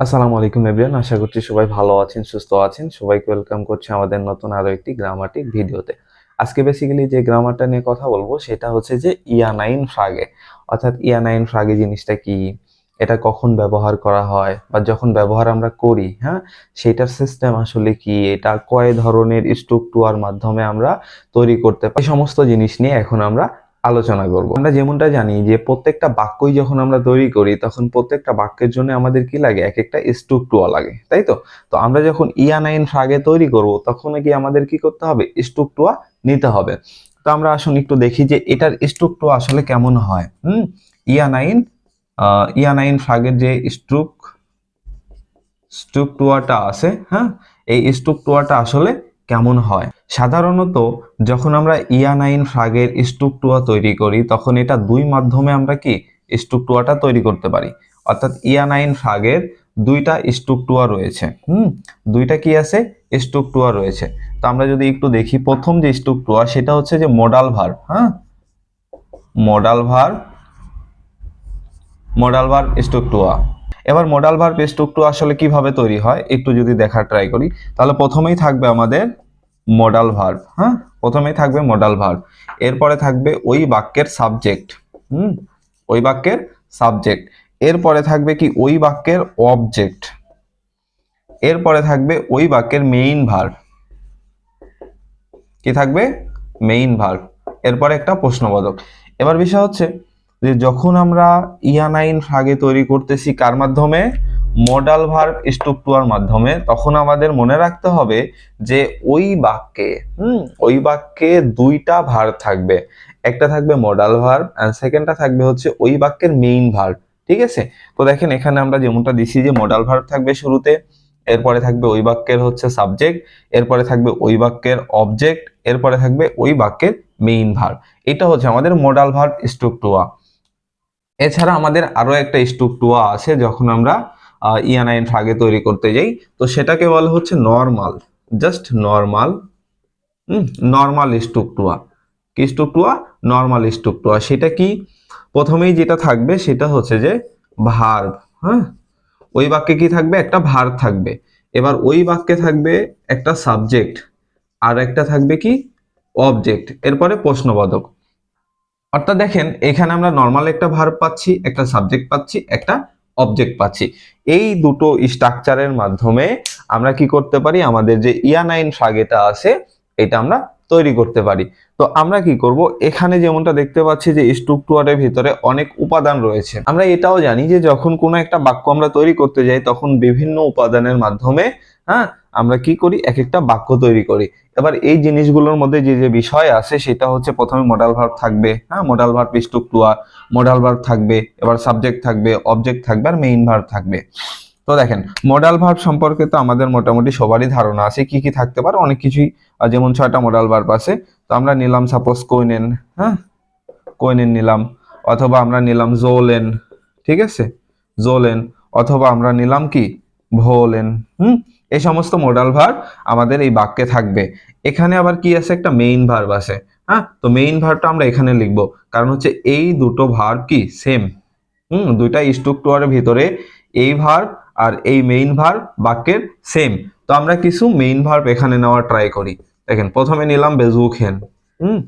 আসসালামু আলাইকুম এভরিওয়ান, আশা করছি সবাই ভালো আছেন, সুস্থ আছেন। সবাইকে ওয়েলকাম করছি আমাদের নতুন আরও একটি গ্রামাটিক ভিডিওতে আজকে বেসিক্যালি যে গ্রামারটা নিয়ে কথা বলব, সেটা হচ্ছে যে ইয়ানাইন ফ্রাগে। অর্থাৎ ইয়ানাইন ফ্রাগে জিনিসটা কি? এটা কখন ব্যবহার করা হয়? বা যখন ব্যবহার আমরা করি হ্যাঁ? সেটার সিস্টেম আসলে কি? এটা কয় ধরনের স্ট্রাকচার মাধ্যমে আমরা তৈরি করতে পারি? সমস্ত জিনিস নিয়ে এখন আমরা আলোচনা করব। আমরা যেমনটা জানি যে প্রত্যেকটা বাক্যই যখন আমরা তৈরি করি, তখন প্রত্যেকটা বাক্যের জন্য আমাদের কি লাগে? এক একটা স্ট্রুকটুয়া লাগে, তাই তো? তো আমরা যখন ইয়ানাইন ফ্রাগে তৈরি করব, তখন কি আমাদের কি করতে হবে? স্ট্রুকটুয়া নিতে হবে। তো আমরা আসুন একটু দেখি যে এটার স্ট্রুকটুয়া আসলে কেমন হয়। হুম? ইয়ানাইন ইয়ানাইন ফ্রাগের যে স্ট্রুক স্ট্রুকটুয়াটা আছে হ্যাঁ? এই স্ট্রুকটুয়াটা আসলে কেমন হয়? সাধারণত যখন আমরা ইয়ানাইন ফ্রাগের স্ট্রুকটুয়া তৈরি করি, তখন এটা দুই মাধ্যমে আমরা কি? স্ট্রুকটুয়াটা তৈরি করতে পারি। অর্থাৎ ইয়ানাইন ফ্রাগের দুইটা স্ট্রুকটুয়া রয়েছে। হুম? দুইটা কি আছে? স্ট্রুকটুয়া রয়েছে। তো আমরা যদি একটু দেখি, প্রথম যে স্ট্রুকটুয়া, সেটা হচ্ছে যে মডাল ভার হ্যাঁ? মডাল ভার মডাল ভার স্ট্রুকটুয়া। এবার মডাল ভার স্ট্রুকটুয়া আসলে কীভাবে তৈরি হয়, একটু যদি দেখার ট্রাই করি, তাহলে প্রথমেই থাকবে আমাদের মডাল ভার্ব হ্যাঁ? প্রথমেই থাকবে মডাল ভার্ব এরপরে থাকবে ওই বাক্যের সাবজেক্ট হুম? ওই বাক্যের সাবজেক্ট এরপরে থাকবে কি ওই বাক্যের অবজেক্ট এরপরে থাকবে ওই বাক্যের মেইন ভার্ব কি থাকবে? মেইন ভার্ব এরপরে একটা প্রশ্নবোধক। এবার বিষয় হচ্ছে যে যখন আমরা ইয়ানাইন ফ্রাগে তৈরি করতেছি কার মাধ্যমে? মডাল ভার্ব টুয়ার মাধ্যমে, তখন আমাদের মনে রাখতে হবে যে ওই বাক্যে, হুম, ওই বাক্যে দুইটা ভার থাকবে। একটা থাকবে মডাল ভার্ব এন্ড সেকেন্ডটা থাকবে হচ্ছে ওই বাক্যের মেইন ভার্ব, ঠিক আছে? তো দেখেন এখানে আমরা যেমনটা দিছি যে মডাল ভার্ব থাকবে শুরুতে, এরপরে থাকবে ওই বাক্যের হচ্ছে সাবজেক্ট এরপরে থাকবে ওই বাক্যের অবজেক্ট এরপরে থাকবে ওই বাক্যের মেইন ভার্ব। এটা হচ্ছে আমাদের মডাল ভার্ব স্ট্রাকচার এছাড়া আমাদের আরও একটা স্ট্রাকচার আছে যখন আমরা ইয়ানাইন ফ্রাগে তৈরি করতে যাই। তো সেটাকে বলা হচ্ছে normal just normal normal structure কি স্ট্রাকচার নর্মাল স্ট্রাকচার সেটা কি? প্রথমেই যেটা থাকবে সেটা হচ্ছে যে ভার্ব হ্যাঁ? ওই বাক্যে কি থাকবে? একটা ভার্ব থাকবে। এবার ওই বাক্যে থাকবে একটা সাবজেক্ট আর একটা থাকবে কি? অবজেক্ট এরপরে প্রশ্নবোধক অর্থাৎ দেখেন, এখানে আমরা নর্মাল একটা ভার্ব পাচ্ছি, একটা সাবজেক্ট পাচ্ছি, একটা অবজেক্ট পাচ্ছি। এই দুটো স্ট্রাকচারের মাধ্যমে আমরা কি করতে পারি? আমাদের যে ইয়ানাইন ফ্রাগেটা আছে, এটা আমরা তৈরি করতে পারি। তো আমরা কি করব? এখানে যেমনটা দেখতে পাচ্ছি যে স্ট্রাকচারের ভিতরে অনেক উপাদান রয়েছে। আমরা এটাও জানি যে যখন কোনো একটা বাক্য আমরা তৈরি করতে যাই, তখন বিভিন্ন উপাদানের মাধ্যমে হ্যাঁ আমরা কি করি? এক একটা বাক্য তৈরি করি। এবার এই জিনিসগুলোর মধ্যে যে যে বিষয় আছে, সেটা হচ্ছে প্রথমে মডাল ভার্ব থাকবে হ্যাঁ? Modal verb structure modal verb থাকবে, এবার সাবজেক্ট থাকবে অবজেক্ট থাকবে, আর মেইন ভার্ব থাকবে। তো দেখেন মডাল ভার্ব সম্পর্কে তো আমাদের মোটামুটি সবারই ধারণা আছে, কি কি থাকতে পারে? অনেক কিছুই যেমন ছয়টা মডাল ভার্ব আছে, তো আমরা নিলাম সাপোজ কোইনেন হ্যাঁ? কোইনেন নিলাম, অথবা আমরা নিলাম জোলেন ঠিক আছে? জোলেন অথবা আমরা নিলাম কি? ভোলেন হুম? এই সমস্ত মডাল ভার্ব আমাদের এই বাক্যে থাকবে। এখানে আবার কি আছে? একটা মেইন ভার্ব আছে। হ্যাঁ? তো মেইন ভার্বটা আমরা এখানে লিখব। কারণ হচ্ছে এই দুটো ভার্ব কি? সেম হুম? দুইটা স্ট্রাকচারের ভিতরে এই ভার্ব আর এই মেইন ভার্ব বাক্যের সেম তো আমরা কিছু মেইন ভার্ব এখানে নেওয়ার ট্রাই করি। দেখেন, প্রথমে নিলাম বেজুখেন। হুম?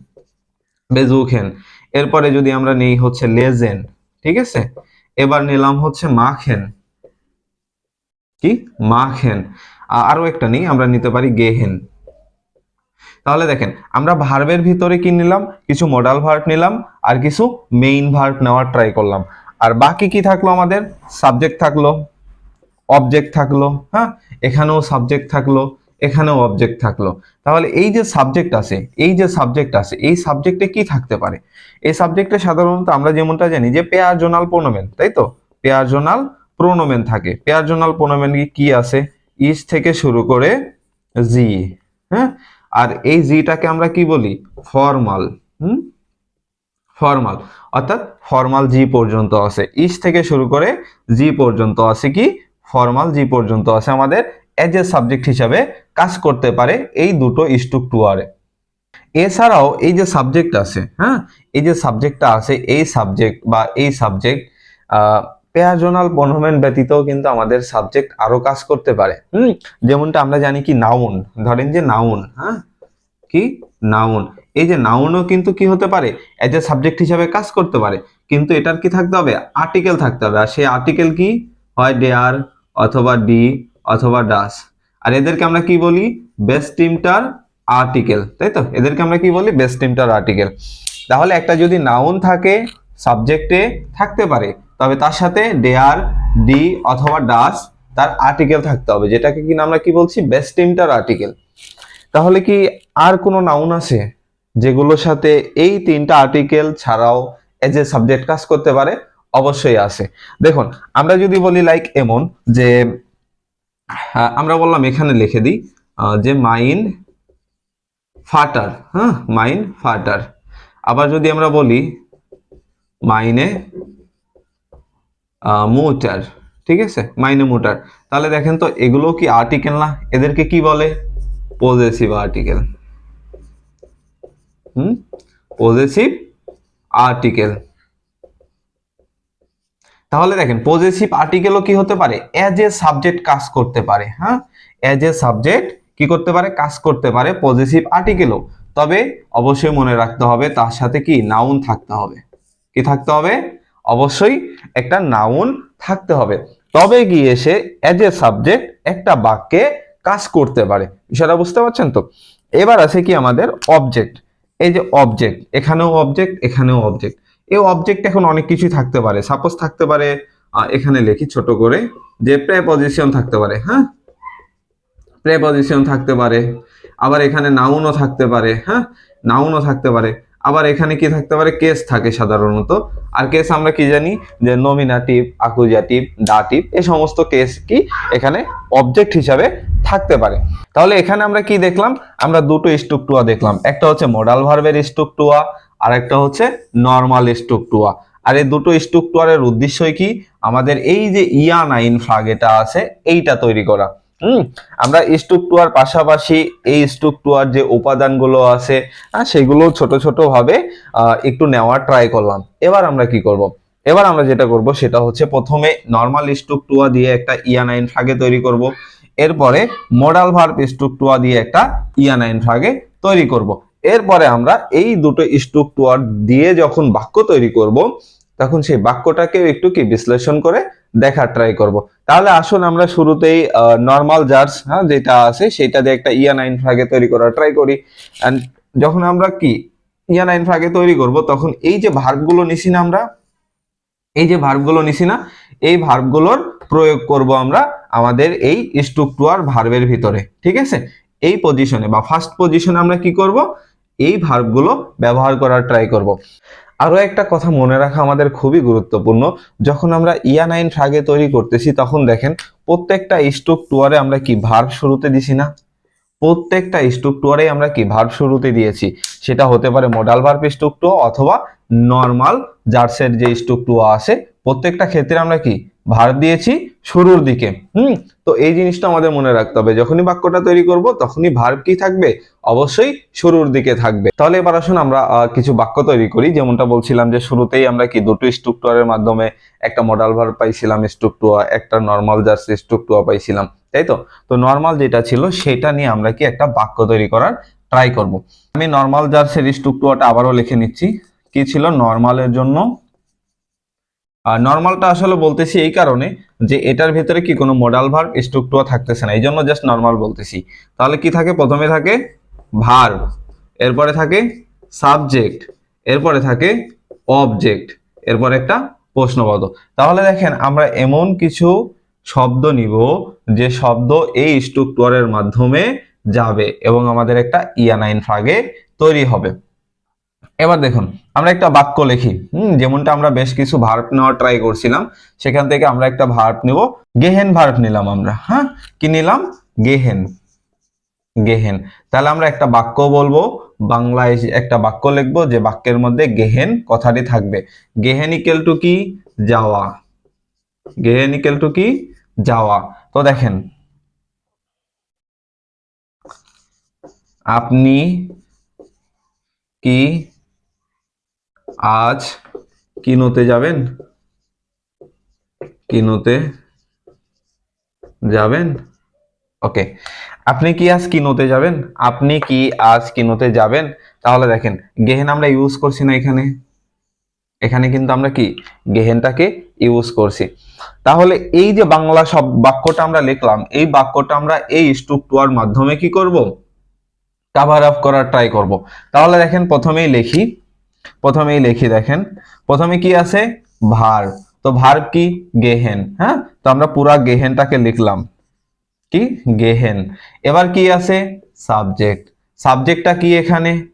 বেজুখেন। এরপরে যদি আমরা নেই হচ্ছে লেজেন। ঠিক আছে? এবার নিলাম হচ্ছে মাখেন। কি? মাখেন আ- আরও একটা নেই, আমরা নিতে পারি গেহেন তাহলে দেখেন, আমরা ভার্বের ভিতরে কি নিলাম? কিছু মডাল ভার্ব নিলাম, আর কিছু মেইন ভার্ব নেওয়ার ট্রাই করলাম। আর বাকি কি থাকল আমাদের? সাবজেক্ট থাকল অবজেক্ট থাকল হ্যাঁ? এখানেও সাবজেক্ট থাকল, এখানেও অবজেক্ট থাকল। তাহলে এই যে সাবজেক্ট আছে, এই যে সাবজেক্ট আছে, এই সাবজেক্টে কি থাকতে পারে? এই সাবজেক্টে সাধারণত আমরা যেমনটা জানি যে পেয়ার জোনাল প্রোনোমেন তাই তো? পেয়ার জোনাল প্রোনোমেন থাকে। পেয়ার জোনাল প্রোনোমেন কি আছে? ইস থেকে শুরু করে জি হ্যাঁ? আর এই জিটাকে আমরা কি বলি? ফর্মাল হুম? ফর্মাল অর্থাৎ ফর্মাল জি পর্যন্ত আছে। ইস থেকে শুরু করে জি পর্যন্ত আছে কি? ফর্মাল জি পর্যন্ত আছে আমাদের। এজ এ সাবজেক্ট হিসাবে কাজ করতে পারে এই দুটো স্ট্রাকচারে এছাড়াও এই যে সাবজেক্ট আছে হ্যাঁ? এই যে সাবজেক্টটা আছে, এই সাবজেক্ট বা এই সাবজেক্ট পেয়াজনাল প্রোনোমেন ব্যতীতও কিন্তু আমাদের সাবজেক্ট আরও কাজ করতে পারে। হুম? যেমনটা আমরা জানি কি নাউন? ধরেন যে নাউন হ্যাঁ? কি? নাউন। এই যে নাউনও কিন্তু কি হতে পারে? এজ এ সাবজেক্ট হিসাবে কাজ করতে পারে। কিন্তু এটার কি থাকতে হবে? আর্টিকেল থাকতে হবে। আর সেই আর্টিকেল কি? হয় ডেয়ার অথবা ডি অথবা ডাস আর এদেরকে আমরা কি বলি? বেস্ট টিমটার আর্টিকেল তাই তো? এদেরকে আমরা কি বলি? বেস্ট টিমটার আর্টিকেল তাহলে একটা যদি নাউন থাকে সাবজেক্টে থাকতে পারে তবে তার সাথে ডেয়ার, ডি অথবা ডাস তার আর্টিকেল থাকতে হবে, যেটাকে কিনা আমরা কি বলছি? বেস্ট টিমটার আর্টিকেল তাহলে কি আর কোনো নাউন আছে যেগুলোর সাথে এই তিনটা আর্টিকেল ছাড়াও এজ এ সাবজেক্ট কাজ করতে পারে? অবশ্যই আছে। দেখুন, আমরা যদি বলি লাইক এমন যে আমরা বললাম এখানে লিখে দিই যে মাইন ফাটার হ্যাঁ? মাইন ফাটার আবার যদি আমরা বলি মাইনে মোটার ঠিক আছে? মাইনে মোটার। তাহলে দেখেন তো, এগুলো কি আর্টিকেল না? এদেরকে কি বলে? পজেসিভ আর্টিকেল হুম? পজেসিভ আর্টিকেল তাহলে দেখেন পজেসিভ আর্টিকেলও কি হতে পারে? অ্যাজ এ সাবজেক্ট কাজ করতে পারে হ্যাঁ? অ্যাজ এ সাবজেক্ট কি করতে পারে? কাজ করতে পারে পজেসিভ আর্টিকেলও তবে অবশ্যই মনে রাখতে হবে, তার সাথে কি? নাউন থাকতে হবে। কি থাকতে হবে? অবশ্যই একটা নাউন থাকতে হবে। তবে গিয়ে সে অ্যাজ এ সাবজেক্ট একটা বাক্যে কাজ করতে পারে। বিষয়টা বুঝতে পারছেন তো? এবার আছে কি আমাদের অবজেক্ট এই যে অবজেক্ট এখানেও অবজেক্ট এখানেও অবজেক্ট এই অবজেক্ট এখন অনেক কিছুই থাকতে পারে। সাপোজ থাকতে পারে এখানে লিখি ছোট করে যে প্রেপজিশন থাকতে পারে হ্যাঁ? প্রেপজিশন থাকতে পারে। আবার এখানে নাউনও থাকতে পারে হ্যাঁ? নাউনও থাকতে পারে। আবার এখানে কি থাকতে পারে? কেস থাকে সাধারণত। আর কেস আমরা কি জানি? যে নমিনাটিভ আকুজাটিভ ডাটিভ এই সমস্ত কেস কি এখানে অবজেক্ট হিসাবে থাকতে পারে। তাহলে এখানে আমরা কি দেখলাম? আমরা দুটো স্ট্রুকটুয়া দেখলাম। একটা হচ্ছে মডাল ভার্বের স্ট্রুকটুয়া আর একটা হচ্ছে নর্মাল স্ট্রুকটুয়া আর এই দুটো স্ট্রুকটুয়ারের উদ্দেশ্যই কি? আমাদের এই যে ইয়া নাইন ফ্লাগ এটা আছে, এইটা তৈরি করা। হুম, আমরা স্ট্রুকটুয়ার পাশাপাশি এই স্ট্রুকটুয়ার যে উপাদানগুলো আছে সেগুলো ছোট ছোট ভাবে একটু নেওয়ার ট্রাই করলাম। এবার আমরা কি করব? এবার আমরা যেটা করব সেটা হচ্ছে প্রথমে নর্মাল স্ট্রুকটুয়া দিয়ে একটা ইয়া নাইন ফ্লাগে তৈরি করব। এরপরে মডাল ভার্ব স্ট্রুকটুয়া দিয়ে একটা ইয়া নাইন ফ্লাগে তৈরি করব। এরপরে আমরা এই দুটো স্ট্রুকটুয়ার দিয়ে যখন বাক্য তৈরি করব, তখন সেই বাক্যটাকেও একটু কি বিশ্লেষণ করে দেখার ট্রাই করব। তাহলে আসুন আমরা শুরুতেই নর্মাল জার্স হ্যাঁ যেটা আছে সেটা দিয়ে একটা ইয়া নাইন ফ্লাগে তৈরি করার ট্রাই করি। অ্যান্ড যখন আমরা কি ইয়া নাইন ফ্লাগে তৈরি করব, তখন এই যে ভার্বগুলো নিছি না আমরা, এই যে ভার্বগুলো নিছি না, এই ভার্বগুলোর প্রয়োগ করব আমরা আমাদের এই স্ট্রুকটুয়ার ভার্বের ভিতরে, ঠিক আছে? এই পজিশনে বা ফার্স্ট পজিশনে আমরা কি করব? এই ভার্বগুলো ব্যবহার করার ট্রাই করব। আরও একটা কথা মনে রাখা আমাদের খুবই গুরুত্বপূর্ণ। যখন আমরা ইয়া নাইন ফ্রাগে তৈরি করতেছি, তখন দেখেন প্রত্যেকটা স্ট্রুকটুয়ারে আমরা কি ভার্ব শুরুতে দিছি না? প্রত্যেকটা স্ট্রুকটুয়ারে আমরা কি ভার্ব শুরুতে দিয়েছি? সেটা হতে পারে মডাল ভার্ব স্ট্রুকটুয়া অথবা নর্মাল জার্সের যে স্ট্রুকটুয়া আছে প্রত্যেকটা ক্ষেত্রে আমরা কি ভার্ব দিয়েছি শুরুর দিকে। হুম? তো এই জিনিসটা আমাদের মনে রাখতে হবে। যখনই বাক্যটা তৈরি করব, তখনই ভার্ব কি থাকবে? অবশ্যই শুরুর দিকে থাকবে। তাহলে এবার আসুন আমরা কিছু বাক্য তৈরি করি। যেমনটা বলছিলাম যে শুরুতেই আমরা কি দুটো স্ট্রুকটুয়ারের মাধ্যমে একটা মডাল ভার্ব পাইছিলাম স্ট্রুকটুয়া একটা নর্মাল জার্সি স্ট্রুকটুয়া পাইছিলাম। তাই তো? তো নর্মাল যেটা ছিল, সেটা নিয়ে আমরা কি একটা বাক্য তৈরি করার ট্রাই করব। আমি নর্মাল জার্সের স্ট্রুকটুয়াটা আবারও লিখে নিচ্ছি। কি ছিল? নর্মালের জন্য আর নর্মালটা আসলে বলতেছি এই কারণে যে এটার ভিতরে কি কোনো মডাল ভার্ব স্ট্রুকটুয়া থাকতেছে না এই জন্য জাস্ট নর্মাল বলতেছি। তাহলে কি থাকে? প্রথমে থাকে ভার্ব এরপরে থাকে সাবজেক্ট এরপরে থাকে অবজেক্ট এরপরে একটা প্রশ্নবোধক তাহলে দেখেন, আমরা এমন কিছু শব্দ নিব যে শব্দ এই স্ট্রুকটুয়ারের মাধ্যমে যাবে এবং আমাদের একটা ইয়া নাইন ফ্রাগে তৈরি হবে। এবার দেখুন, আমরা একটা বাক্য লিখি। হুম, যেমনটা আমরা বেশ কিছু ভার্ব নেওয়ার ট্রাই করছিলাম, সেখান থেকে আমরা একটা ভার্ব নিব, গেহেন ভার্ব নিলাম আমরা। হ্যাঁ কি নিলাম? গেহেন। গেহেন। তাহলে আমরা একটা বাক্য বলব, বাংলায় একটা বাক্য লিখব, যে বাক্যের মধ্যে গেহেন কথাটি থাকবে। গেহেন ইকেল টু কি? যাওয়া। গেহেন ইকেল টু কি? যাওয়া। তো দেখেন, আপনি কি আজ কিনোতে যাবেন? কিনোতে যাবেন? ওকে। আপনি কি আজ কিনোতে যাবেন? আপনি কি আজ কিনোতে যাবেন? তাহলে দেখেন, গেহেন আমরা ইউজ করছি না এখানে। এখানে কিন্তু আমরা কি? গেহেনটাকে ইউজ করছি। তাহলে এই যে বাংলা সব বাক্যটা আমরা লিখলাম, এই বাক্যটা আমরা এই স্ট্রুকচার মাধ্যমে কি করব? কাভার আপ করার ট্রাই করব। তাহলে দেখেন, প্রথমেই লিখি প্রথমেই লিখি দেখেন। প্রথমে কি আছে? ভার। তো ভার কি? গেহেন। হ্যাঁ? তো আমরা পুরা গেহেনটাকে লিখলাম। কি? গেহেন। এবার কি আছে? সাবজেক্ট। সাবজেক্টটা কি এখানে?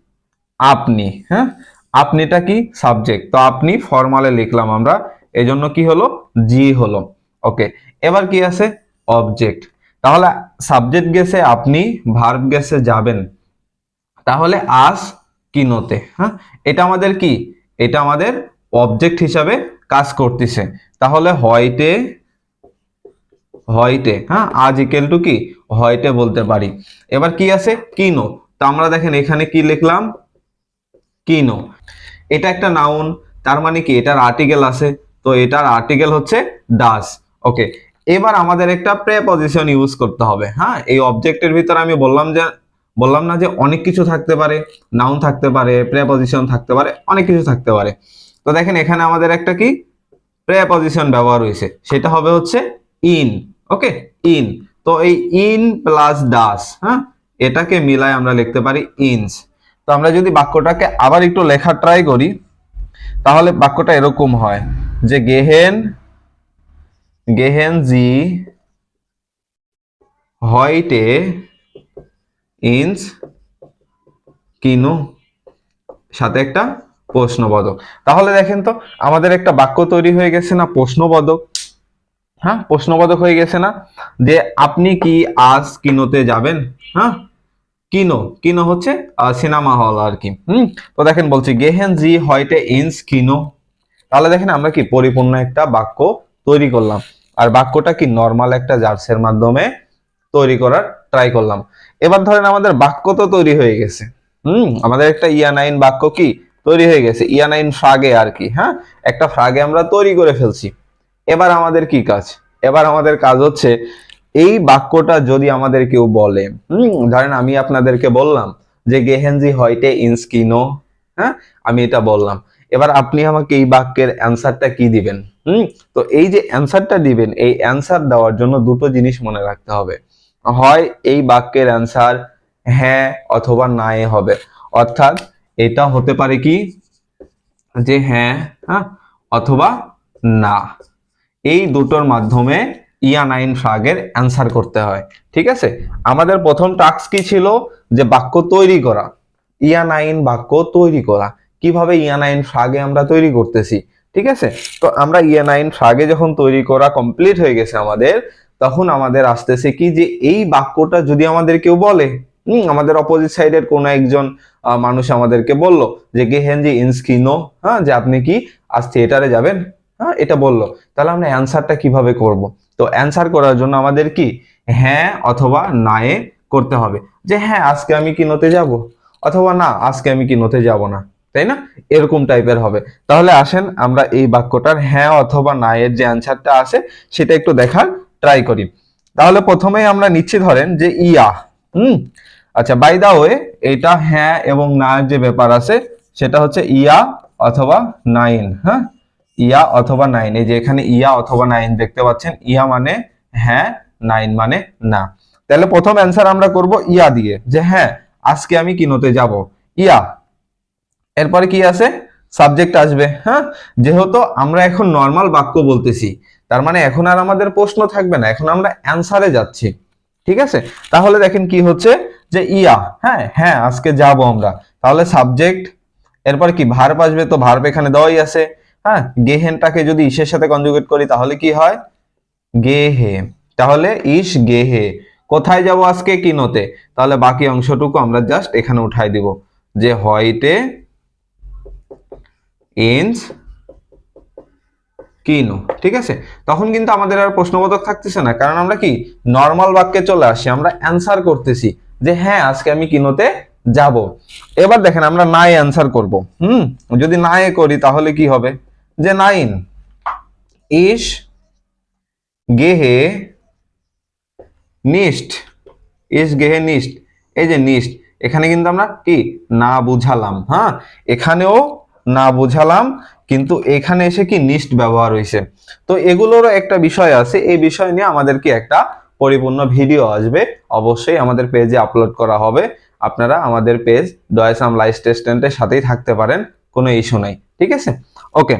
আপনি। হ্যাঁ? আপনিটা কি? সাবজেক্ট। তো আপনি ফর্মালে লিখলাম আমরা। এই জন্য কি হলো? জি হলো। ওকে। এবার কি আছে? অবজেক্ট। তাহলে সাবজেক্ট গেছে, আপনি, ভার্ব গেছে, যাবেন। তাহলে আস কিনোতে হ্যাঁ? এটা আমাদের কি? এটা আমাদের অবজেক্ট হিসাবে কাজ করতেছে। তাহলে হয়টে হয়টে হ্যাঁ? আজ ইকেল টু কি? হয়টে বলতে পারি। এবার কি আছে? কিনো। তো আমরা দেখেন এখানে কি লিখলাম? কিনো। এটা একটা নাউন তার মানে কি? এটার আর্টিকেল আছে। তো এটার আর্টিকেল হচ্ছে ডাস ওকে এবার আমাদের একটা প্রেপজিশন ইউজ করতে হবে হ্যাঁ? এই অবজেক্টের ভিতরে আমি বললাম যে বললাম না যে অনেক কিছু থাকতে পারে নাউন থাকতে পারে প্রেপজিশন থাকতে পারে, অনেক কিছু থাকতে পারে। তো দেখেন এখানে আমাদের একটা কি? প্রেপজিশন ব্যবহার হয়েছে। সেটা হবে হচ্ছে ইন ওকে ইন তো এই ইন প্লাস ডাস হ্যাঁ? এটাকে মিলায় আমরা লিখতে পারি ইনস তো আমরা যদি বাক্যটাকে আবার একটু লেখা ট্রাই করি, তাহলে বাক্যটা এরকম হয় যে গেহেন গেহেন জি হয়টে ইনস কিনু। সাথে একটা প্রশ্নবোধক। তাহলে দেখেন তো, আমাদের একটা বাক্য তৈরি হয়ে গেছে না প্রশ্নবোধক? হ্যাঁ প্রশ্নবোধক হয়ে গেছে না? যে আপনি কি আজ কিনোতে যাবেন? হ্যাঁ কিনো। কিনো হচ্ছে সিনেমা হল আর কি। হুম, তো দেখেন বলছি, গেহেন জি হয়টে ইনস কিনো। তাহলে দেখেন আমরা কি পরিপূর্ণ একটা বাক্য তৈরি করলাম। আর বাক্যটা কি নর্মাল একটা জার্সের মাধ্যমে তৈরি করার ট্রাই করলাম। এবার ধরেন আমাদের বাক্য তো তৈরি হয়ে গেছে। হুম, আমাদের একটা ইয়া নাইন বাক্য কি? তৈরি হয়ে গেছে। ইয়া নাইন ফ্রাগে আর কি হ্যাঁ? একটা ফ্রাগে আমরা তৈরি করে ফেলছি। এবার আমাদের কি কাজ? এবার আমাদের কাজ হচ্ছে এই বাক্যটা যদি আমাদের কেউ বলে, হুম, ধরেন আমি আপনাদেরকে বললাম যে গেহেনজি হয়টে ইনস্কিনো হ্যাঁ? আমি এটা বললাম। এবার আপনি আমাকে এই বাক্যের অ্যান্সারটা কি দিবেন? হুম, তো এই যে অ্যান্সারটা দিবেন, এই অ্যান্সার দেওয়ার জন্য দুটো জিনিস মনে রাখতে হবে। হয় এই বাক্যের অ্যান্সার হ্যাঁ অথবা নাই হবে। অর্থাৎ এটা হতে পারে কি? যে হ্যাঁ হ্যাঁ অথবা না। এই দুটোর মাধ্যমে ইয়া নাইন ফ্রাগের অ্যান্সার করতে হয়। ঠিক আছে? আমাদের প্রথম টাস্ক কি ছিল? যে বাক্য তৈরি করা। ইয়া নাইন বাক্য তৈরি করা। কীভাবে ইয়া নাইন ফ্রাগে আমরা তৈরি করতেছি? ঠিক আছে? তো আমরা ইয়া নাইন ফ্রাগে যখন তৈরি করা কমপ্লিট হয়ে গেছে আমাদের তখন আমাদের আসতেছে কি যে এই বাক্যটা যদি আমাদের কেউ বলে, হম, আমাদের অপোজিট সাইডের কোন একজন মানুষ আমাদেরকে বলল যে গেহেনজি ইনস্কিনো হ্যাঁ যে আপনি কি আজ থিয়েটারে যাবেন? হ্যাঁ এটা বলল। তাহলে আমরা অ্যান্সারটা কীভাবে করব? তো অ্যান্সার করার জন্য আমাদের কি? হ্যাঁ অথবা নায়ে করতে হবে। যে হ্যাঁ আজকে আমি কিনোতে যাব? অথবা না, আজকে আমি কিনোতে যাব না। তাই না? এরকম টাইপের হবে। তাহলে আসেন আমরা এই বাক্যটার হ্যাঁ অথবা না এর যে অ্যান্সারটা আছে সেটা একটু দেখার ট্রাই করি। তাহলে প্রথমেই আমরা নিচ্ছি ধরেন যে ইয়া, হুম? আচ্ছা বাই দা ওয়ে এটা হ্যাঁ এবং না যে ব্যাপার আছে, সেটা হচ্ছে ইয়া অথবা নাইন হ্যাঁ? ইয়া অথবা নাইন, এই যে এখানে ইয়া অথবা নাইন দেখতে পাচ্ছেন, ইয়া মানে হ্যাঁ নাইন মানে না। তাহলে প্রথম অ্যান্সার আমরা করব ইয়া দিয়ে, যে হ্যাঁ আজকে আমি কিনোতে যাব। ইয়া, এরপরে কি আছে? সাবজেক্ট আসবে হ্যাঁ? যেহেতু আমরা এখন নর্মাল বাক্য বলতেছি তার মানে এখন আর আমাদের প্রশ্ন থাকবে না, এখন আমরা অ্যান্সারে যাচ্ছি, ঠিক আছে? তাহলে দেখেন কি হচ্ছে যে, ইয়া হ্যাঁ হ্যাঁ আজকে যাব আমরা। তাহলে সাবজেক্ট এরপর কি ভার্ব আসবে তো ভার্ব এখানে দেওয়াই আছে হ্যাঁ? গেহেনটাকে যদি ইসের সাথে কনজুগেট করি, তাহলে কি হয়? গেহে। তাহলে ইস গেহে। কোথায় যাব আজকে কিনোতে? তাহলে বাকি অংশটুকু আমরা জাস্ট এখানে উঠাই দিব, যে হোয়াইটে ইনস কিনো, ঠিক আছে? তখন কিন্তু আমাদের আর প্রশ্নবোধক থাকতেছে না। কারণ আমরা কি? নর্মাল বাক্যে চলে আসি, আমরা অ্যান্সার করতেছি যে হ্যাঁ আজকে আমি কিনোতে যাব। এবার দেখেন, আমরা নাই অ্যান্সার করব। হুম? যদি নাই করি, তাহলে কি হবে? যে নাইন। ইস গেহে নিষ্ঠ ইস গেহে নিষ্ঠ এই যে নিষ্ঠ এখানে কিন্তু আমরা কি? না বুঝালাম হ্যাঁ? এখানেও না বুঝালাম, কিন্তু এখানে এসে কি নিষ্ঠ ব্যবহার হয়েছে তো এগুলোরও একটা বিষয় আছে, এই বিষয় নিয়ে আমাদের কি একটা পরিপূর্ণ ভিডিও আসবে। অবশ্যই আমাদের পেজে আপলোড করা হবে। আপনারা আমাদের পেজ ডয়েসাম লাইফ টেস্টেন্টের সাথেই থাকতে পারেন, কোনো ইস্যু নাই, ঠিক আছে? ওকে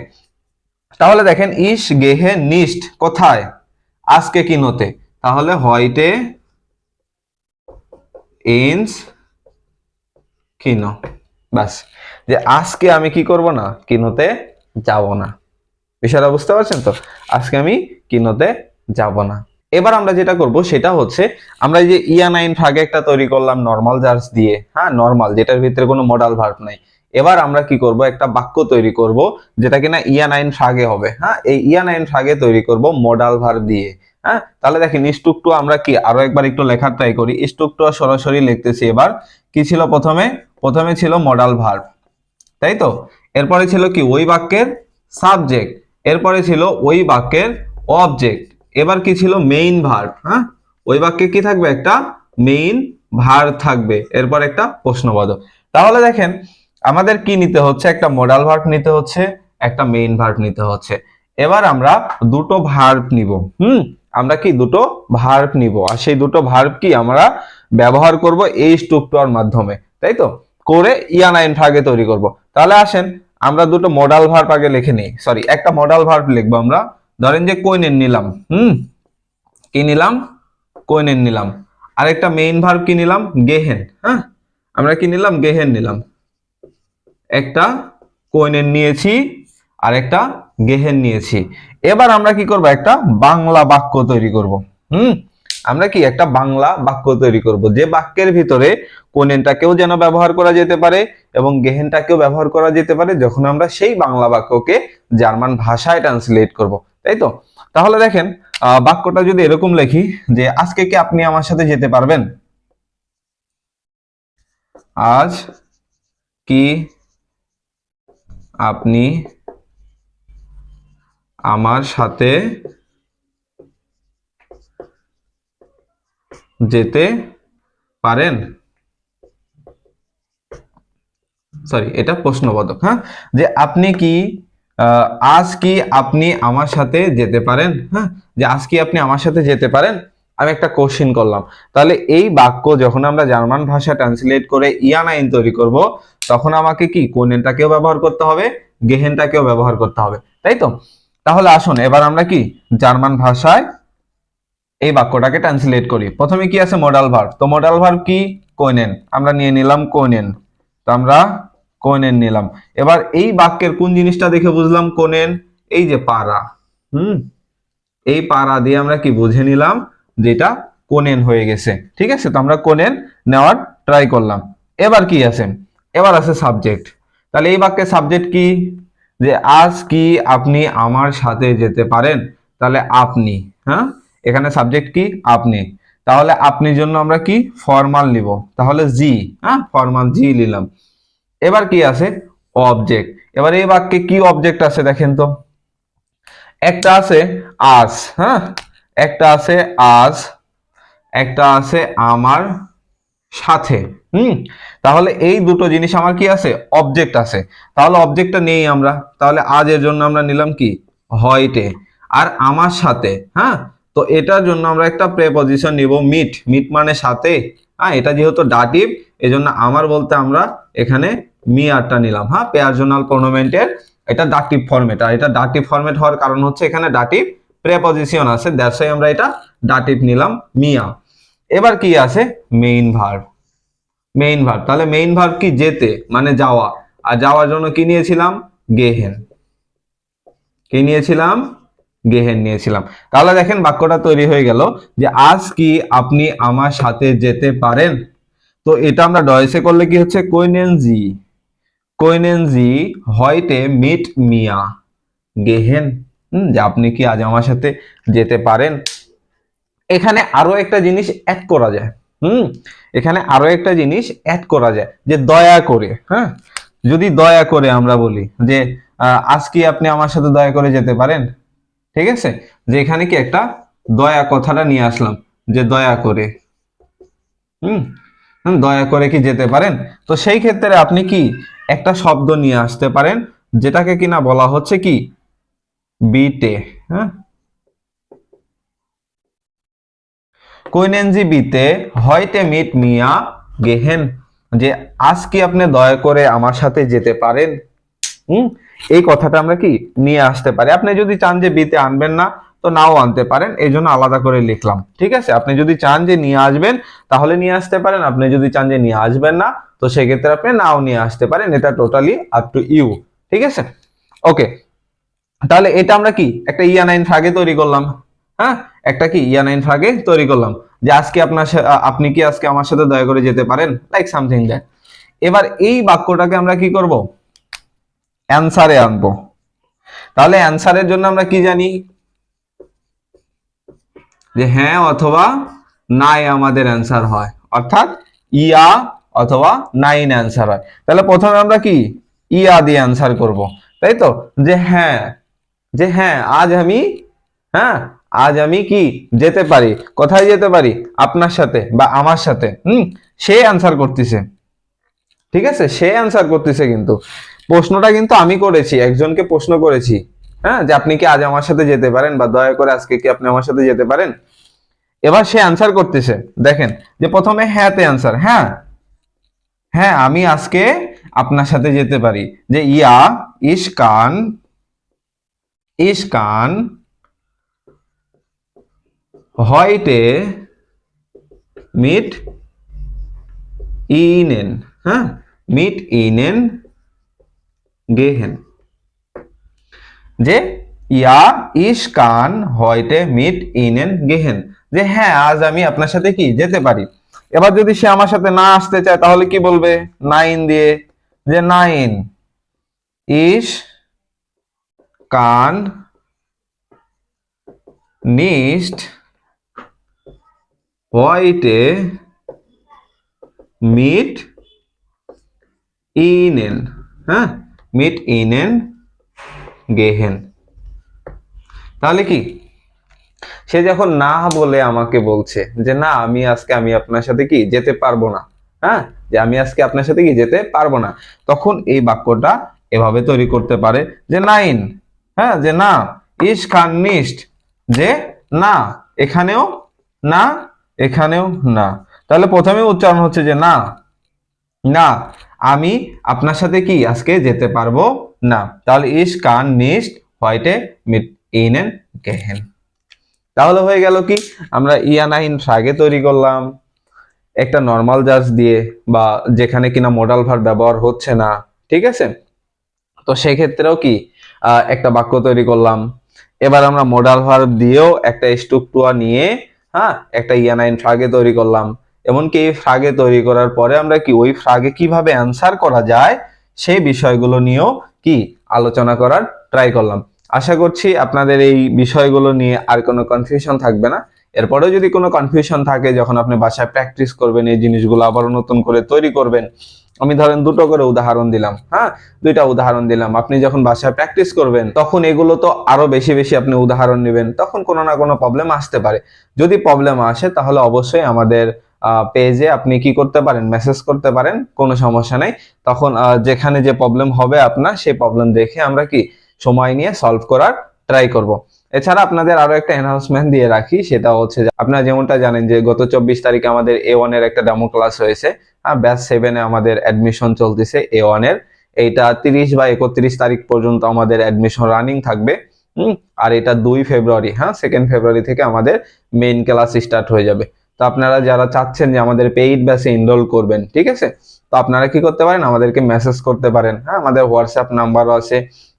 তাহলে দেখেন, ইস গেহে নিষ্ঠ কোথায়? আজকে কিনোতে তাহলে হয়টে ইনস কিনো বাস যে আজকে আমি কি করব না? কিনোতে যাব না। বিষয়টা বুঝতে পারছেন তো? আজকে আমি কিনোতে যাব না। এবার আমরা যেটা করব সেটা হচ্ছে, আমরা এই যে ইয়া নাইন ভাগে একটা তৈরি করলাম নর্মাল জার্স দিয়ে হ্যাঁ নর্মাল যেটার ভিতরে কোনো মডাল ভার্ব নাই। এবার আমরা কি করব, একটা বাক্য তৈরি করব, যেটা কিনা ইয়া নাইন ভাগে হবে হ্যাঁ এই ইয়া নাইন ভাগে তৈরি করব মডাল ভার্ব দিয়ে হ্যাঁ। তাহলে দেখেন টু আমরা কি, আরও একবার একটু লেখার ট্রাই করি। টু সরাসরি লিখতেছি এবার, কি ছিল প্রথমে? প্রথমে ছিল মডাল ভার্ব তাই তো এরপরে ছিল কি? ওই বাক্যের সাবজেক্ট এরপরে ছিল ওই বাক্যের অবজেক্ট এবার কি ছিল? মেইন ভার্ব হ্যাঁ? ওই বাক্যে কি থাকবে? একটা মেইন ভার্ব থাকবে। এরপর একটা প্রশ্নবোধক। তাহলে দেখেন, আমাদের কি নিতে হচ্ছে? একটা মডাল ভার্ব নিতে হচ্ছে, একটা মেইন ভার্ব নিতে হচ্ছে। এবার আমরা দুটো ভার্ব নিব, হুম? আমরা কি দুটো ভার্ব নিব? আর সেই দুটো ভার্ব কি আমরা ব্যবহার করব এই স্ট্রাকচার মাধ্যমে তাই তো করে ইয়া নাইন ভাগে তৈরি করব। তাহলে আসেন, আমরা দুটো মডাল ভার্ব আগে লিখে নিই। সরি একটা মডাল ভার্ব লিখব আমরা। ধরেন যে কোইনেন নিলাম, হুম? কি নিলাম? কোইনেন নিলাম। আর একটা মেইন ভার্ব কি নিলাম? গেহেন হ্যাঁ? আমরা কি নিলাম? গেহেন নিলাম। একটা কোইনেন নিয়েছি আর একটা গেহেন নিয়েছি। এবার আমরা কি করব? একটা বাংলা বাক্য তৈরি করব, হুম? আমরা কি একটা বাংলা বাক্য তৈরি করব? যে বাক্যের ভিতরে কোনেনটাকেও যেন ব্যবহার করা যেতে পারে এবং গেহেনটাকেও ব্যবহার করা যেতে পারে, যখন আমরা সেই বাংলা বাক্যকে জার্মান ভাষায় ট্রান্সলেট করব, তাই তো? তাহলে দেখেন বাক্যটা যদি এরকম লিখি যে, আজকে কি আপনি আমার সাথে যেতে পারবেন? আজ কি আপনি আমার সাথে যেতে পারেন? সরি এটা প্রশ্নবোধক হ্যাঁ? যে আপনি কি আজ কি আপনি আমার সাথে যেতে পারেন? হ্যাঁ? যে আজ কি আপনি আমার সাথে যেতে পারেন? আমি একটা কোশ্চিন করলাম। তাহলে এই বাক্য যখন আমরা জার্মান ভাষা ট্রান্সলেট করে ইয়ানাইন তৈরি করব, তখন আমাকে কি কোনেনটাকেও ব্যবহার করতে হবে? গেহেনটাকেও ব্যবহার করতে হবে। তাই তো? তাহলে আসুন, এবার আমরা কি জার্মান ভাষায় এই বাক্যটাকে ট্রান্সলেট করি। প্রথমে কি আছে মডাল ভার্ব তো মডাল ভার্ব কি? কোনেন আমরা নিয়ে নিলাম কোনেন তো আমরা কোনেন নিলাম। এবার এই বাক্যের কোন জিনিসটা দেখে বুঝলাম কোনেন এই যে পারা হুম? এই পারা দিয়ে আমরা কি বুঝে নিলাম? যেটা কোনেন হয়ে গেছে। ঠিক আছে? তো আমরা কোনেন নেওয়ার ট্রাই করলাম। এবার কি আছে? এবার আছে সাবজেক্ট তাহলে এই বাক্যের সাবজেক্ট কি? যে আজ কি আপনি আমার সাথে যেতে পারেন? তাহলে আপনি হ্যাঁ? এখানে সাবজেক্ট কি? আপনি। তাহলে আপনি জন্য আমরা কি? ফর্মাল নিব। তাহলে জি হ্যাঁ? ফর্মাল জি নিলাম। এবার কি আছে? অবজেক্ট এবার এই বাক্যে কি অবজেক্ট আছে দেখেন তো? একটা আছে আজ হ্যাঁ? একটা আছে আজ একটা আছে আমার সাথে। হুম? তাহলে এই দুটো জিনিস আমার কি আছে? অবজেক্ট আছে। তাহলে অবজেক্টটা নেই আমরা। তাহলে আজ এর জন্য আমরা নিলাম কি? হয়টে। আর আমার সাথে হ্যাঁ? তো এটার জন্য আমরা একটা প্রেপজিশন নিব মিট মিট মানে সাথে। হ্যাঁ এটা যেহেতু ডাটিভ এজন্য আমার বলতে আমরা এখানে মি আরটা নিলাম। হ্যাঁ পেয়ারজনাল প্রোনোমেন্টের এটা ডাটিভ ফরম্যাট আর এটা ডাটিভ ফরম্যাট হওয়ার কারণ হচ্ছে এখানে ডাটিভ প্রেপজিশন আছে। দ্যাটস আমরা এটা ডাটিভ নিলাম মিয়া এবার কি আছে? মেইন ভার্ব মেইন ভার্ব তাহলে মেইন ভার্ব কি? যেতে মানে যাওয়া। আর যাওয়ার জন্য কি নিয়েছিলাম? গেহেন। কি নিয়েছিলাম? গেহেন নিয়েছিলাম। তাহলে দেখেন বাক্যটা তৈরি হয়ে গেল যে, আজ কি আপনি আমার সাথে যেতে পারেন? তো এটা আমরা ডয়েসে করলে কি হচ্ছে? কোইনেনজি। কোইনেনজি হয়তে মিট মিয়া। গেহেন যে আপনি কি আজ আমার সাথে যেতে পারেন? এখানে আরও একটা জিনিস অ্যাড করা যায়। হুম, এখানে আরও একটা জিনিস অ্যাড করা যায় যে, দয়া করে হ্যাঁ? যদি দয়া করে আমরা বলি যে আজ কি আপনি আমার সাথে দয়া করে যেতে পারেন? ঠিক আছে? যে এখানে কি একটা দয়া কথাটা নিয়ে আসলাম, যে দয়া করে। হুম? দয়া করে কি যেতে পারেন? তো সেই ক্ষেত্রে আপনি কি একটা শব্দ নিয়ে আসতে পারেন, যেটাকে কিনা বলা হচ্ছে কি? বিটে হ্যাঁ? কৈনেনজি বিতে, হয়তে মিট মিয়া গেহেন, যে আজ কি আপনি দয়া করে আমার সাথে যেতে পারেন? হুম? এই কথাটা আমরা কি নিয়ে আসতে পারি? আপনি যদি চান যে বিতে আনবেন না, তো নাও আনতে পারেন। এই জন্য আলাদা করে লিখলাম, ঠিক আছে? আপনি যদি চান যে নিয়ে আসবেন, তাহলে নিয়ে আসতে পারেন। আপনি যদি চান যে নিয়ে আসবেন না, তো সেক্ষেত্রে আপনি নাও নিয়ে আসতে পারেন। এটা টোটালি আপ টু ইউ ঠিক আছে? ওকে তাহলে এটা আমরা কি? একটা ইয়া নাইন ফ্রাগে তৈরি করলাম। হ্যাঁ? একটা কি? ইয়া নাইন ফ্রাগে তৈরি করলাম। যে আজকে আপনার আপনি কি আজকে আমার সাথে দয়া করে যেতে পারেন? লাইক সামথিং দ্যাট এবার এই বাক্যটাকে আমরা কি করব? অ্যানসারে আনব। তাহলে অ্যান্সারের জন্য আমরা কি জানি? যে হ্যাঁ অথবা নাই আমাদের অ্যান্সার হয়। অর্থাৎ ইয়া অথবা নাইন অ্যান্সার হয়। তাহলে প্রথমে আমরা কি? ইয়া দিয়ে অ্যান্সার করব। তাই তো? যে হ্যাঁ যে হ্যাঁ আজ আমি হ্যাঁ আজ আমি কি? যেতে পারি। কোথায় যেতে পারি? আপনার সাথে বা আমার সাথে। হুম, সে অ্যান্সার করতেছে। ঠিক আছে? সে অ্যান্সার করতেছে কিন্তু। প্রশ্নটা কিন্তু আমি করেছি, একজনকে প্রশ্ন করেছি হ্যাঁ যে আপনি কি আজ আমার সাথে যেতে পারেন বা দয়া করে আজকে কি আপনি আমার সাথে যেতে পারেন? এবার সে অ্যান্সার করতেছে, দেখেন, যে প্রথমে হ্যাঁতে অ্যান্সার হ্যাঁ হ্যাঁ আমি আজকে আপনার সাথে যেতে পারি, যে ইয়া, ইস কান ইস কান heute mit ihnen হ্যাঁ mit ihnen gehen যে, ইয়া ইস কান heute mit ihnen gehen যে হ্যাঁ আজ আমি আপনার সাথে কি? যেতে পারি। এবার যদি সে আমার সাথে না আসতে চায়, তাহলে কি বলবে? নাইন দিয়ে। যে, নাইন ইস কান nicht heute mit ihnen হ্যাঁ? Mit ihnen gehen তাহলে কি? সে যখন না বলে আমাকে বলছে যে, না, আমি আজকে, আমি আপনার সাথে কি যেতে পারব না? হ্যাঁ? যে, আমি আজকে আপনার সাথে কি যেতে পারব না? তখন এই বাক্যটা এভাবে তৈরি করতে পারে যে, নাইন। হ্যাঁ? যে, না। ইস খান যে, না। এখানেও না। এখানেও না। তাহলে প্রথমে উচ্চারণ হচ্ছে যে, না। না। আমি আপনার সাথে কি আজকে যেতে পারব? না। তাহলে ইস কান নিস্ট, হোয়াইটে মিট, ইনেন, গেহেন। তাহলে হয়ে গেল কি? আমরা ইয়ানাইন ফ্রাগে তৈরি করলাম। একটা নর্মাল জাজ দিয়ে বা যেখানে কিনা মোডাল ভার ব্যবহার হচ্ছে না। ঠিক আছে? তো সেক্ষেত্রেও কি একটা বাক্য তৈরি করলাম। এবার আমরা মোডাল ভার্ব দিয়েও একটা স্ট্রুকটুয়া নিয়ে হ্যাঁ একটা ইয়ানাইন ফ্রাগে তৈরি করলাম। এমনকি এই ফ্রাগে তৈরি করার পরে আমরা কি, ওই ফ্রাগে কীভাবে অ্যান্সার করা যায়, সেই বিষয়গুলো নিয়েও কি আলোচনা করার ট্রাই করলাম। আশা করছি আপনাদের এই বিষয়গুলো নিয়ে আর কোনো কনফিউশন থাকবে না। এরপরেও যদি কোনো কনফিউশন থাকে, যখন আপনি বাসায় প্র্যাকটিস করবেন, এই জিনিসগুলো আবারও নতুন করে তৈরি করবেন, আমি ধরেন দুটো করে উদাহরণ দিলাম হ্যাঁ? দুইটা উদাহরণ দিলাম। আপনি যখন বাসায় প্র্যাকটিস করবেন, তখন এগুলো তো আরও বেশি বেশি আপনি উদাহরণ নেবেন, তখন কোনো না কোনো প্রবলেম আসতে পারে। যদি প্রবলেম আসে, তাহলে অবশ্যই আমাদের পেজে আপনি কি করতে পারেন মেসেজ করতে পারেন, কোনো সমস্যা নেই। তখন যেখানে যে প্রবলেম হবে আপনার, সেই প্রবলেম দেখে আমরা কি সময় নিয়ে সলভ করার ট্রাই করব। এছাড়া আপনাদের আরও একটা অ্যানাউন্সমেন্ট দিয়ে রাখি, সেটা হচ্ছে আপনারা যেমনটা জানেন যে গত চব্বিশ তারিখে আমাদের এ ওয়ানের একটা ডেমো ক্লাস হয়েছে হ্যাঁ ব্যাচ সেভেনে আমাদের অ্যাডমিশন চলতেছে এ ওয়ানের। এইটা তিরিশ বা একত্রিশ তারিখ পর্যন্ত আমাদের অ্যাডমিশন রানিং থাকবে, হুম? আর এটা দুই ফেব্রুয়ারি হ্যাঁ? সেকেন্ড ফেব্রুয়ারি থেকে আমাদের মেইন ক্লাস স্টার্ট হয়ে যাবে। তো আপনারা যারা চাচ্ছেন যে আমাদের পেইড ব্যাচে এনরোল করবেন, ঠিক আছে? তো আপনারা কি করতে পারেন? আমাদেরকে মেসেজ করতে পারেন হ্যাঁ? আমাদের হোয়াটসঅ্যাপ নাম্বারও আছে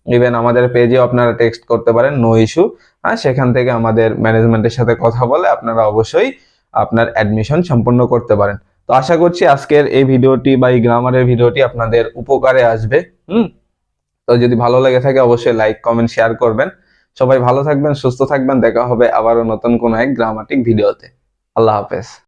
ইভেন আমাদের পেজেও আপনারা টেক্সট করতে পারেন নো ইস্যু হ্যাঁ? সেখান থেকে আমাদের ম্যানেজমেন্টের সাথে কথা বলে আপনারা অবশ্যই আপনার অ্যাডমিশন সম্পন্ন করতে পারেন। তো আশা করছি আজকের এই ভিডিওটি বা এই গ্রামারের ভিডিওটি আপনাদের উপকারে আসবে, হুম? তো যদি ভালো লেগে থাকে অবশ্যই লাইক কমেন্ট শেয়ার করবেন। সবাই ভালো থাকবেন, সুস্থ থাকবেন। দেখা হবে আবারও নতুন কোনো এক গ্রামাটিক ভিডিওতে আল্লাহ হাফেজ।